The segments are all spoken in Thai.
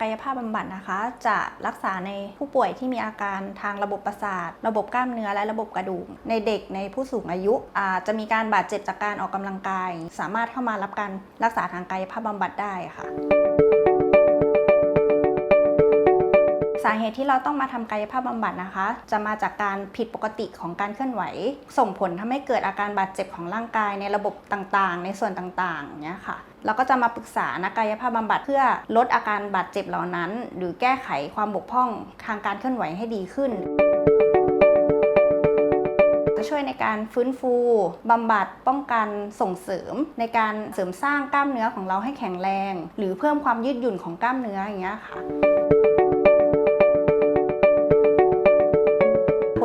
กายภาพบำบัดนะคะ จะรักษาในผู้ป่วยที่มีอาการทางระบบประสาท ระบบกล้ามเนื้อและระบบกระดูก ในเด็กในผู้สูงอายุอาจจะมีการบาดเจ็บจากการออกกำลังกาย สามารถเข้ามารับการรักษาทางกายภาพบำบัดได้ค่ะ สาเหตุที่เราต้องมาทำกายภาพบำบัดนะคะ จะมาจากการผิดปกติของการเคลื่อนไหว ส่งผลทำให้เกิดอาการบาดเจ็บของร่างกายในระบบต่างๆ ในส่วนต่างๆเนี้ยค่ะเราก็จะมาปรึกษานักกายภาพบำบัดเพื่อลดอาการบาดเจ็บเหล่านั้น หรือแก้ไขความบกพร่องทางการเคลื่อนไหวให้ดีขึ้นจะช่วยในการฟื้นฟูบำบัดป้องกันส่งเสริม ในการเสริมสร้างกล้ามเนื้อของเราให้แข็งแรง หรือเพิ่มความยืดหยุ่นของกล้ามเนื้ออย่างเงี้ยค่ะ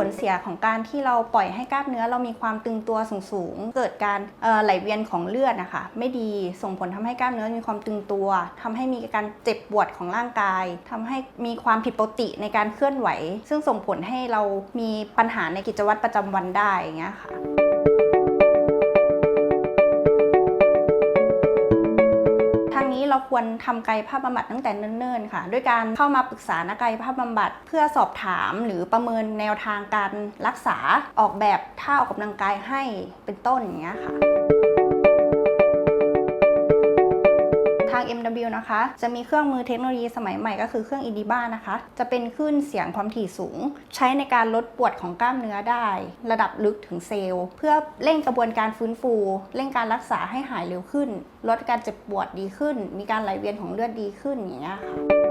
ลเสียของการที่เราปล่อยให้กล้ามเนื้อเรามีความตึงตัวสูงๆ เกิดการไหลเวียนของเลือดนะคะไม่ดีส่งผลทำให้กล้ามเนื้อมีความตึงตัวทำให้มีการเจ็บปวดของร่างกายทำให้มีความผิดปกติในการเคลื่อนไหว ซึ่งส่งผลให้เรามีปัญหาในกิจวัตรประจำวันได้อย่างเงี้ยค่ะ นี้เราควรทำกายภาพบำบัดตั้งแต่เนิ่นๆค่ะ ด้วยการเข้ามาปรึกษานักกายภาพบำบัด เพื่อสอบถามหรือประเมินแนวทางการรักษาออกแบบท่าออกกำลังกายให้เป็นต้นอย่างเงี้ยค่ะ MW นะคะ จะมีเครื่องมือเทคโนโลยีสมัยใหม่ก็คือเครื่อง EDIBA นะคะ จะเป็นคลื่นเสียงความถี่สูง ใช้ในการลดปวดของกล้ามเนื้อได้ ระดับลึกถึงเซลล์ เพื่อเร่งกระบวนการฟื้นฟู เร่งการรักษาให้หายเร็วขึ้น ลดการเจ็บปวดดีขึ้น มีการไหลเวียนของเลือดดีขึ้นอย่างเงี้ยค่ะ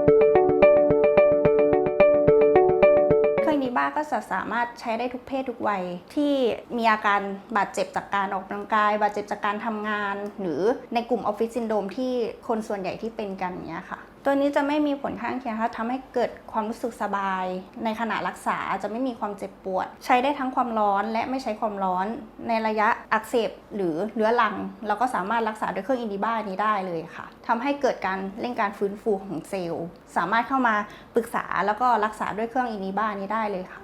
ก็จะสามารถใช้ได้ทุกเพศทุกวัย ที่มีอาการบาดเจ็บจากการออกกำลังกาย บาดเจ็บจากการทำงาน หรือในกลุ่มออฟฟิศซินโดมที่คนส่วนใหญ่ที่เป็นกันเนี้ยค่ะ ตัวนี้จะไม่มีผลข้างเคียงค่ะทำให้เกิดความรู้สึกสบาย ในขณะรักษาจะไม่มีความเจ็บปวด ใช้ได้ทั้งความร้อนและไม่ใช้ความร้อน ในระยะอักเสบหรือเรื้อรัง เราก็สามารถรักษาด้วยเครื่องอินดิบ้านี้ได้เลยค่ะทำให้เกิดการเร่งการฟื้นฟูของเซลล์ สามารถเข้ามาปรึกษาแล้วก็รักษาด้วยเครื่องอินดิบ้านี้ได้เลยค่ะ